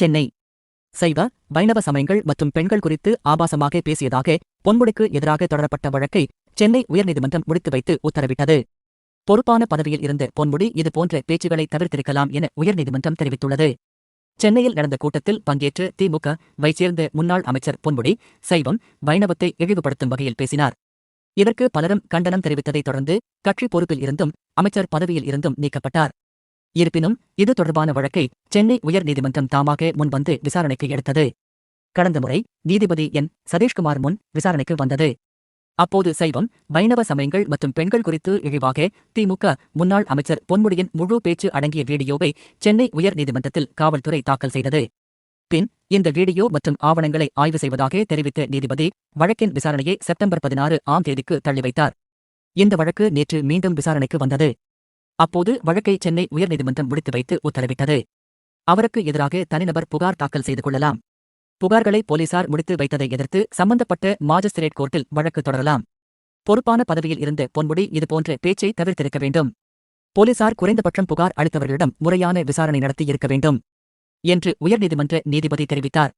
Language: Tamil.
சென்னை. சைவ வைணவ சமயங்கள் மற்றும் பெண்கள் குறித்து ஆபாசமாக பேசியதாக பொன்முடிக்கு எதிராக தொடரப்பட்ட வழக்கை சென்னை உயர்நீதிமன்றம் முடித்து வைத்து உத்தரவிட்டது. பொறுப்பான பதவியில் இருந்த பொன்முடி இதுபோன்ற பேச்சுகளை தவிர்த்திருக்கலாம் என உயர்நீதிமன்றம் தெரிவித்துள்ளது. சென்னையில் நடந்த கூட்டத்தில் பங்கேற்று திமுக வைச் சேர்ந்த முன்னாள் அமைச்சர் பொன்முடி சைவம் வைணவத்தை இழிவுபடுத்தும் வகையில் பேசினார். இதற்கு பலரும் கண்டனம் தெரிவித்ததைத் தொடர்ந்து கட்சி பொறுப்பில் இருந்தும் அமைச்சர் பதவியில் இருந்தும் நீக்கப்பட்டார். இருப்பினும் இது தொடர்பான வழக்கை சென்னை உயர்நீதிமன்றம் தாமாக முன்வந்து விசாரணைக்கு எடுத்தது. கடந்த முறை நீதிபதி என். சதீஷ்குமார் முன் விசாரணைக்கு வந்தது. அப்போது சைவம் வைணவ சமயங்கள் மற்றும் பெண்கள் குறித்து இழிவாக திமுக முன்னாள் அமைச்சர் பொன்முடியின் முழு பேச்சு அடங்கிய வீடியோவை சென்னை உயர்நீதிமன்றத்தில் காவல்துறை தாக்கல் செய்தது. பின் இந்த வீடியோ மற்றும் ஆவணங்களை ஆய்வு செய்வதாக தெரிவித்த நீதிபதி வழக்கின் விசாரணையை செப்டம்பர் பதினாறு ஆம் தேதிக்கு தள்ளி வைத்தார் இந்த வழக்கு நேற்று மீண்டும் விசாரணைக்கு வந்தது. அப்போது வழக்கை சென்னை உயர்நீதிமன்றம் முடித்து வைத்து உத்தரவிட்டது. அவருக்கு எதிராக தனிநபர் புகார் தாக்கல் செய்து கொள்ளலாம். புகார்களை போலீசார் முடித்து வைத்ததை எதிர்த்து சம்பந்தப்பட்ட மாஜிஸ்திரேட் கோர்ட்டில் வழக்கு தொடரலாம். பொறுப்பான பதவியில் இருந்த பொன்முடி இதுபோன்ற பேச்சை தவிர்த்திருக்க வேண்டும். போலீசார் குறைந்தபட்சம் புகார் அளித்தவர்களிடம் முறையான விசாரணை நடத்தி இருக்க வேண்டும். என்று உயர்நீதிமன்ற நீதிபதி தெரிவித்தார்.